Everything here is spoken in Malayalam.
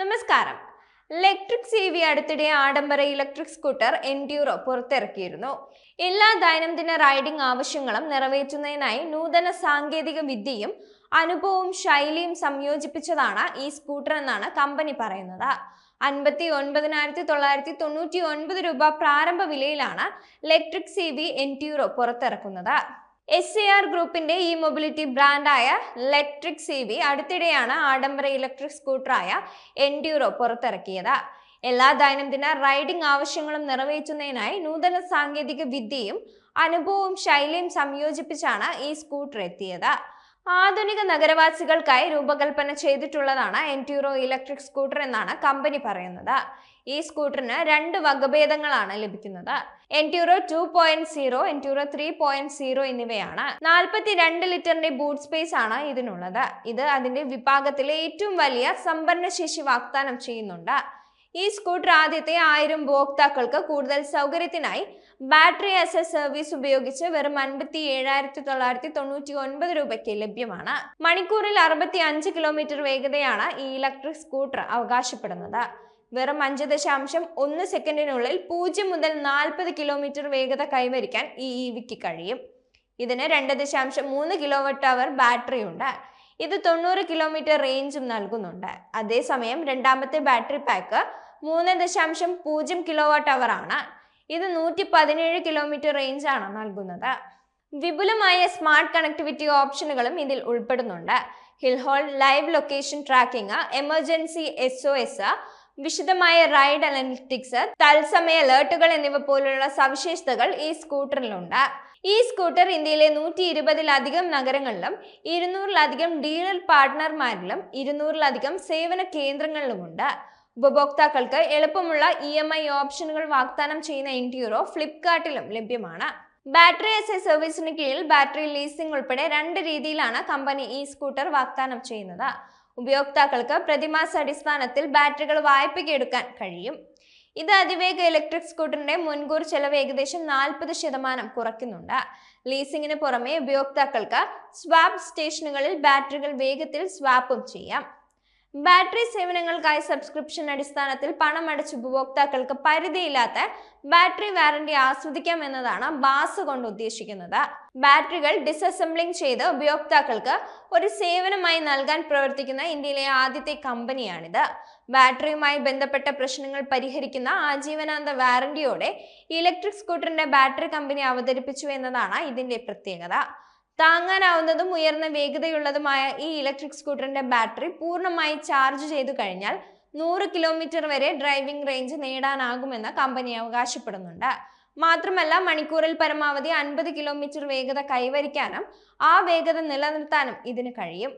നമസ്കാരം. ഇലക്ട്രിക് സി വി അടുത്തിടെ ആഡംബര ഇലക്ട്രിക് സ്കൂട്ടർ എൻഡ്യൂറോ പുറത്തിറക്കിയിരുന്നു. എല്ലാ ദൈനംദിന റൈഡിംഗ് ആവശ്യങ്ങളും നിറവേറ്റുന്നതിനായി നൂതന സാങ്കേതിക വിദ്യയും അനുഭവവും ശൈലിയും സംയോജിപ്പിച്ചതാണ് ഈ സ്കൂട്ടർ എന്നാണ് കമ്പനി പറയുന്നത്. അൻപത്തി ഒൻപതിനായിരത്തി തൊള്ളായിരത്തി തൊണ്ണൂറ്റി ഒൻപത് രൂപ പ്രാരംഭ വിലയിലാണ് ഇലക്ട്രിക് സി വി എൻഡ്യൂറോ പുറത്തിറക്കുന്നത്. എസ് സി ആർ ഗ്രൂപ്പിന്റെ ഈ മൊബിലിറ്റി ബ്രാൻഡായ ഇലക്ട്രിക് സി വി അടുത്തിടെയാണ് ആഡംബര ഇലക്ട്രിക് സ്കൂട്ടറായ എൻഡ്യൂറോ പുറത്തിറക്കിയത്. എല്ലാ ദൈനംദിന റൈഡിംഗ് ആവശ്യങ്ങളും നിറവേറ്റുന്നതിനായി നൂതന സാങ്കേതിക വിദ്യയും അനുഭവവും ശൈലിയും സംയോജിപ്പിച്ചാണ് ഈ സ്കൂട്ടർ എത്തിയത്. ആധുനിക നഗരവാസികൾക്കായി രൂപകൽപ്പന ചെയ്തിട്ടുള്ളതാണ് എന്റ്യൂറോ ഇലക്ട്രിക് സ്കൂട്ടർ എന്നാണ് കമ്പനി പറയുന്നത്. ഈ സ്കൂട്ടറിന് രണ്ട് വകഭേദങ്ങളാണ് ലഭിക്കുന്നത്. എന്റ്യൂറോ ടു പോയിന്റ് സീറോ എന്റ്യൂറോ ത്രീ പോയിന്റ് സീറോ എന്നിവയാണ്. നാൽപ്പത്തി രണ്ട് ലിറ്ററിന്റെ ബൂട്ട് സ്പേസ് ആണ് ഇതിനുള്ളത്. ഇത് അതിന്റെ വിഭാഗത്തിലെ ഏറ്റവും വലിയ സംഭരണശേഷി വാഗ്ദാനം ചെയ്യുന്നുണ്ട്. ഈ സ്കൂട്ടർ ആദ്യത്തെ ആയിരം ഉപഭോക്താക്കൾക്ക് കൂടുതൽ സൗകര്യത്തിനായി ബാറ്ററി എ സർവീസ് ഉപയോഗിച്ച് വെറും അൻപത്തി ഏഴായിരത്തി തൊള്ളായിരത്തി തൊണ്ണൂറ്റി ഒൻപത് രൂപയ്ക്ക് ലഭ്യമാണ്. മണിക്കൂറിൽ അറുപത്തി അഞ്ച് കിലോമീറ്റർ വേഗതയാണ് ഈ ഇലക്ട്രിക് സ്കൂട്ടർ അവകാശപ്പെടുന്നത്. വെറും അഞ്ച് ദശാംശം ഒന്ന് സെക്കൻഡിനുള്ളിൽ പൂജ്യം മുതൽ നാൽപ്പത് കിലോമീറ്റർ വേഗത കൈവരിക്കാൻ ഈ ഇ വിക്ക് കഴിയും. ഇതിന് രണ്ട് ദശാംശം മൂന്ന് കിലോവട്ട് അവർ ബാറ്ററി ഉണ്ട്. ഇത് തൊണ്ണൂറ് കിലോമീറ്റർ റേഞ്ചും നൽകുന്നുണ്ട്. അതേസമയം രണ്ടാമത്തെ ബാറ്ററി പാക്ക് മൂന്ന് ദശാംശം പൂജ്യം കിലോ വാട്ട് അവർ ആണ്. ഇത് നൂറ്റി പതിനേഴ് കിലോമീറ്റർ റേഞ്ച് ആണ് നൽകുന്നത്. വിപുലമായ സ്മാർട്ട് കണക്ടിവിറ്റി ഓപ്ഷനുകളും ഇതിൽ ഉൾപ്പെടുന്നുണ്ട്. Hill hold live location tracking emergency S O S വിശദമായ റൈഡ് അനലിറ്റിക്സ് തത്സമയ അലേർട്ടുകൾ എന്നിവ പോലുള്ള സവിശേഷതകൾ ഈ സ്കൂട്ടറിലുണ്ട്. ഈ സ്കൂട്ടർ ഇന്ത്യയിലെ നൂറ്റി ഇരുപതിലധികം നഗരങ്ങളിലും ഇരുന്നൂറിലധികം ഡീലർ പാർട്ട്ണർമാരിലും ഇരുന്നൂറിലധികം സേവന കേന്ദ്രങ്ങളിലുമുണ്ട്. ഉപഭോക്താക്കൾക്ക് എളുപ്പമുള്ള ഇ എം ഐ ഓപ്ഷനുകൾ വാഗ്ദാനം ചെയ്യുന്ന ഇൻഡ്യൂറോ ഫ്ലിപ്കാർട്ടിലും ലഭ്യമാണ്. ബാറ്ററി എസ് എ സർവീസിന് കീഴിൽ ബാറ്ററി ലീസിംഗ് ഉൾപ്പെടെ രണ്ട് രീതിയിലാണ് കമ്പനി ഈ സ്കൂട്ടർ വാഗ്ദാനം ചെയ്യുന്നത്. ഉപയോക്താക്കൾക്ക് പ്രതിമാസ അടിസ്ഥാനത്തിൽ ബാറ്ററികൾ വായ്പയ്ക്ക് എടുക്കാൻ കഴിയും. ഇത് അതിവേഗ ഇലക്ട്രിക് സ്കൂട്ടറിന്റെ മുൻകൂർ ചെലവ് ഏകദേശം നാൽപ്പത് ശതമാനം കുറയ്ക്കുന്നുണ്ട്. ലീസിംഗിന് പുറമെ ഉപയോക്താക്കൾക്ക് സ്വാപ്പ് സ്റ്റേഷനുകളിൽ ബാറ്ററികൾ വേഗത്തിൽ സ്വാപ്പും ചെയ്യാം. ബാറ്ററി സേവനങ്ങൾക്കായി സബ്സ്ക്രിപ്ഷൻ അടിസ്ഥാനത്തിൽ പണം അടച്ച ഉപഭോക്താക്കൾക്ക് പരിധിയില്ലാത്ത ബാറ്ററി വാറന്റി ആസ്വദിക്കാം എന്നതാണ് ബാസ് കൊണ്ട് ഉദ്ദേശിക്കുന്നത്. ബാറ്ററികൾ ഡിസസംബ്ലിംഗ് ചെയ്ത് ഉപയോക്താക്കൾക്ക് ഒരു സേവനമായി നൽകാൻ പ്രവർത്തിക്കുന്ന ഇന്ത്യയിലെ ആദ്യത്തെ കമ്പനിയാണിത്. ബാറ്ററിയുമായി ബന്ധപ്പെട്ട പ്രശ്നങ്ങൾ പരിഹരിക്കുന്ന ആജീവനാന്ത വാറന്റിയോടെ ഇലക്ട്രിക് സ്കൂട്ടറിന്റെ ബാറ്ററി കമ്പനി അവതരിപ്പിച്ചു എന്നതാണ് ഇതിന്റെ പ്രത്യേകത. താങ്ങാനാവുന്നതും ഉയർന്ന വേഗതയുള്ളതുമായ ഈ ഇലക്ട്രിക് സ്കൂട്ടറിന്റെ ബാറ്ററി പൂർണമായി ചാർജ് ചെയ്തു കഴിഞ്ഞാൽ നൂറ് കിലോമീറ്റർ വരെ ഡ്രൈവിംഗ് റേഞ്ച് നേടാനാകുമെന്ന് കമ്പനി അവകാശപ്പെടുന്നുണ്ട്. മാത്രമല്ല മണിക്കൂറിൽ പരമാവധി അൻപത് കിലോമീറ്റർ വേഗത കൈവരിക്കാനും ആ വേഗത നിലനിർത്താനും ഇതിന് കഴിയും.